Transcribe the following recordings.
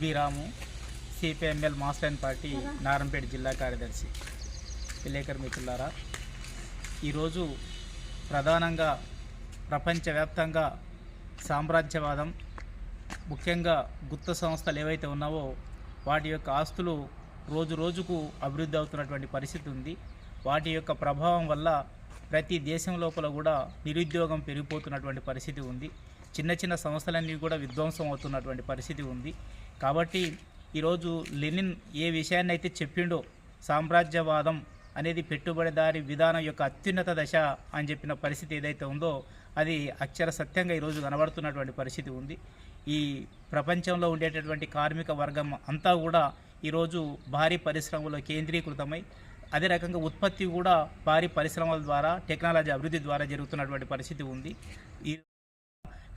B Ramu CPIML mass line party Narampet జిల్లా కార్యదర్శి. విలేకరు మిత్రులారా ఈరోజు ప్రధానంగా ప్రపంచవ్యాప్తంగా సామ్రాజ్యవాదం ముఖ్యంగా గుత్త సంస్థలు ఏవైతే ఉన్నావో వాటి యొక్క ఆస్తులు రోజు రోజుకు అభివృద్ధి అవుతున్నటువంటి పరిస్థితి ఉంది. వాటి యొక్క ప్రభావం వల్ల ప్రతి దేశం లోపల కూడా నిరుద్యోగం పెరిగిపోతున్నటువంటి పరిస్థితి ఉంది. చిన్న చిన్న సంస్థలన్నీ కూడా విధ్వంసం అవుతున్నటువంటి పరిస్థితి ఉంది. కాబట్టి ఈరోజు లెనిన్ ఏ విషయాన్ని అయితే చెప్పిండో సామ్రాజ్యవాదం అనేది పెట్టుబడిదారి విధానం యొక్క అత్యున్నత దశ అని చెప్పిన పరిస్థితి ఏదైతే ఉందో అది అక్షర సత్యంగా ఈరోజు కనబడుతున్నటువంటి పరిస్థితి ఉంది. ఈ ప్రపంచంలో ఉండేటటువంటి కార్మిక వర్గం అంతా కూడా ఈరోజు భారీ పరిశ్రమలో కేంద్రీకృతమై అదే రకంగా ఉత్పత్తి కూడా భారీ పరిశ్రమల ద్వారా టెక్నాలజీ అభివృద్ధి ద్వారా జరుగుతున్నటువంటి పరిస్థితి ఉంది. ఈ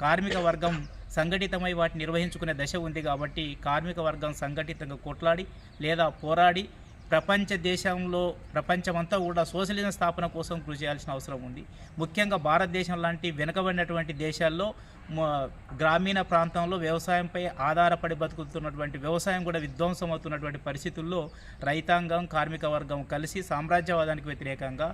కార్మిక వర్గం సంఘటితమై వాటిని నిర్వహించుకునే దశ ఉంది కాబట్టి కార్మిక వర్గం సంఘటితంగా కొట్లాడి లేదా పోరాడి ప్రపంచ దేశంలో ప్రపంచమంతా కూడా సోషలిజం స్థాపన కోసం కృషి చేయాల్సిన అవసరం ఉంది. ముఖ్యంగా భారతదేశం లాంటి వెనుకబడినటువంటి దేశాల్లో గ్రామీణ ప్రాంతంలో వ్యవసాయంపై ఆధారపడి బతుకుతున్నటువంటి వ్యవసాయం కూడా విధ్వంసం అవుతున్నటువంటి పరిస్థితుల్లో రైతాంగం కార్మిక వర్గం కలిసి సామ్రాజ్యవాదానికి వ్యతిరేకంగా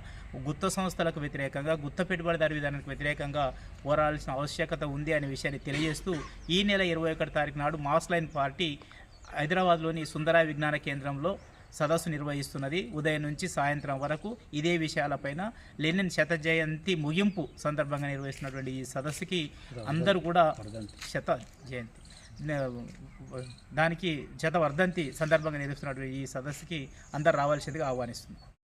గుత్త సంస్థలకు వ్యతిరేకంగా గుత్త పెట్టుబడిదారు విధానానికి వ్యతిరేకంగా పోరాడాల్సిన ఆవశ్యకత ఉంది అనే విషయాన్ని తెలియజేస్తూ ఈ నెల ఇరవై ఒకటి తారీఖు నాడు మాస్లైన్ పార్టీ హైదరాబాద్లోని సుందర విజ్ఞాన కేంద్రంలో సదస్సు నిర్వహిస్తున్నది. ఉదయం నుంచి సాయంత్రం వరకు ఇదే విషయాలపైన లెనిన్ శత జయంతి ముగింపు సందర్భంగా నిర్వహిస్తున్నటువంటి ఈ సదస్సుకి అందరూ కూడా శత జయంతి దానికి జత వర్ధంతి సందర్భంగా నిర్వహిస్తున్నటువంటి ఈ సదస్సుకి అందరు రావాల్సిందిగా ఆహ్వానిస్తుంది